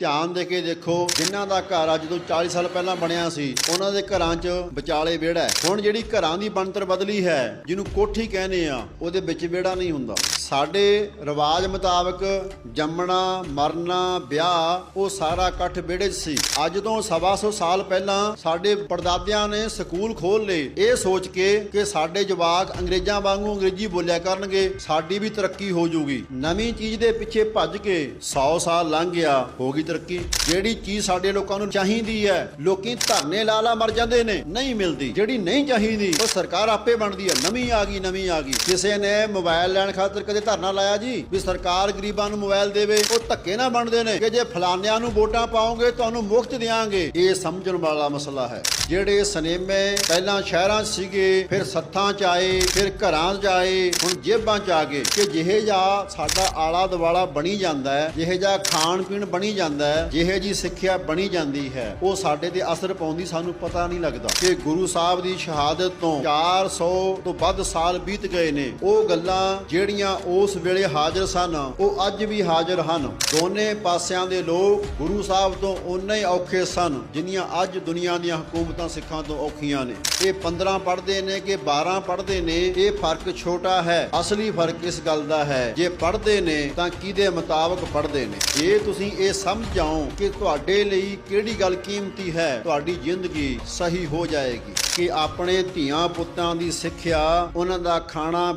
ਧਿਆਨ ਦੇ ਕੇ ਦੇਖੋ, ਜਿਨ੍ਹਾਂ ਦਾ ਘਰ ਅੱਜ ਤੋਂ 40 ਸਾਲ ਪਹਿਲਾਂ ਬਣਿਆ ਸੀ, ਉਹਨਾਂ ਦੇ ਘਰਾਂ 'ਚ ਵਿਚਾਲੇ ਵਿਹੜਾ ਹੁਣ ਜਿਹੜੀ ਘਰਾਂ ਦੀ ਬਣਤਰ ਬਦਲੀ ਹੈ, ਜਿਹਨੂੰ ਕੋਠੀ ਕਹਿੰਦੇ ਆ, ਉਹਦੇ ਵਿੱਚ ਵਿਹੜਾ ਨਹੀਂ ਹੁੰਦਾ। ਸਾਡੇ ਰਿਵਾਜ ਮੁਤਾਬਕ ਜੰਮਣਾ, ਮਰਨਾ, ਵਿਆਹ, ਉਹ ਸਾਰਾ ਇਕੱਠ ਵਿਹੜੇ 'ਚ ਸੀ। ਅੱਜ ਤੋਂ ਸਵਾ ਸੌ ਸਾਲ ਪਹਿਲਾਂ ਸਾਡੇ ਪੜਦਾਦਿਆਂ ਨੇ ਸਕੂਲ ਖੋਲ ਲਏ। ਇਹ ਸੋਚ ਕੇ ਕਿ ਸਾਡੇ ਜਵਾਕ ਅੰਗਰੇਜ਼ਾਂ ਵਾਂਗੂ ਅੰਗਰੇਜ਼ੀ ਬੋਲਿਆ ਕਰਨਗੇ, ਸਾਡੀ ਵੀ ਤਰੱਕੀ ਹੋ ਜਾਊਗੀ ਨਵੀਂ ਚੀਜ਼ ਦੇ ਪਿੱਛੇ ਭੱਜ ਕੇ 100 ਸਾਲ ਲੰਘ ਗਿਆ, ਹੋ ਗਈ ਤਰੱਕੀ, ਜਿਹੜੀ ਚੀਜ਼ ਸਾਡੇ ਲੋਕਾਂ ਨੂੰ ਚਾਹੀਦੀ ਹੈ, ਲੋਕੀ ਧਰਨੇ ਲਾ ਲਾ ਮਰ ਜਾਂਦੇ ਨੇ, ਨਹੀਂ ਮਿਲਦੀ। ਜਿਹੜੀ ਨਹੀਂ ਚਾਹੀਦੀ, ਉਹ ਸਰਕਾਰ ਆਪੇ ਬਣਦੀ ਹੈ। ਨਵੀਂ ਆ ਗਈ, ਨਵੀਂ ਆ ਗਈ। ਕਿਸੇ ਨੇ ਮੋਬਾਈਲ ਲੈਣ ਖਾਤਰ ਕਦੇ ਧਰਨਾ ਲਾਇਆ ਜੀ? ਵੀ ਸਰਕਾਰ ਗਰੀਬਾਂ ਨੂੰ ਮੋਬਾਈਲ ਦੇਵੇ, ਉਹ ਧੱਕੇ ਨਾ ਬਣਦੇ ਨੇ ਕਿ ਜੇ ਫਲਾਨਿਆਂ ਨੂੰ ਵੋਟਾਂ ਪਾਓਗੇ, ਤੁਹਾਨੂੰ ਮੁਫਤ ਦੇਵਾਂਗੇ ਇਹ ਸਮਝਣ ਵਾਲਾ ਮਸਲਾ ਹੈ। ਜਿਹੜੇ ਸਨੇਮੇ ਪਹਿਲਾਂ ਸ਼ਹਿਰਾਂ 'ਚ ਸੀਗੇ, ਫਿਰ ਸੱਥਾਂ 'ਚ ਆਏ, ਫਿਰ ਘਰਾਂ 'ਚ ਆਏ, ਹੁਣ ਜੇਬਾਂ 'ਚ ਆ ਗਏ ਕਿ ਜਿਹੇ ਜਾ ਸਾਡਾ ਆਲਾ ਦਵਾਲਾ ਬਣੀ ਜਾਂਦਾ ਹੈ, ਜਿਹੇ ਜਾ ਖਾਣ ਪੀਣ ਬਣੀ ਜਾਂਦਾ ਹੈ, ਜਿਹੇ ਜੀ ਸਿੱਖਿਆ ਬਣੀ ਜਾਂਦੀ ਹੈ, ਉਹ ਸਾਡੇ ਤੇ ਅਸਰ ਪਾਉਂਦੀ, ਸਾਨੂੰ ਪਤਾ ਨਹੀਂ ਲੱਗਦਾ। ਕਿ ਗੁਰੂ ਸਾਹਿਬ ਦੀ ਸ਼ਹਾਦਤ ਤੋਂ 400 ਤੋਂ ਵੱਧ ਸਾਲ ਬੀਤ ਗਏ ਨੇ, ਉਹ ਗੱਲਾਂ ਜਿਹੜੀਆਂ ਉਸ ਵੇਲੇ ਹਾਜ਼ਰ ਸਨ, ਉਹ ਅੱਜ ਵੀ ਹਾਜ਼ਰ ਹਨ। ਦੋਨੇ ਪਾਸਿਆਂ ਦੇ ਲੋਕ ਗੁਰੂ ਸਾਹਿਬ ਤੋਂ ਉਨੇ ਹੀ ਔਖੇ ਸਨ, ਜਿੰਨੀਆਂ ਅੱਜ ਦੁਨੀਆ ਦੀਆਂ ਹਕੂਮਤਾਂ ਸਿੱਖਾਂ ਤੋਂ ਔਖੀਆਂ ਨੇ। ਇਹ 15 ਪੜਦੇ ਨੇ ਕਿ 12 ਪੜਦੇ ਨੇ, ਇਹ ਫ਼ਰਕ ਛੋਟਾ ਹੈ, ਅਸਲੀ ਫ਼ਰਕ ਇਸ ਗੱਲ ਦਾ ਹੈ। ਜੇ ਪੜ੍ਹਦੇ ਨੇ, ਤਾਂ ਕਿਹਦੇ ਮੁਤਾਬਕ ਪੜ੍ਹਦੇ ਨੇ? ਜੇ ਤੁਸੀਂ ਇਹ ਸਮਝ ਜਾਓ ਕਿ ਤੁਹਾਡੇ ਲਈ ਕਿਹੜੀ ਗੱਲ ਕੀਮਤੀ ਹੈ, ਤੁਹਾਡੀ ਜ਼ਿੰਦਗੀ ਸਹੀ ਹੋ ਜਾਏਗੀ। ਕਿ ਆਪਣੇ ਧੀਆਂ ਪੁੱਤਾਂ ਦੀ ਸਿੱਖਿਆ, ਉਹਨਾਂ ਦਾ ਖਾਣਾ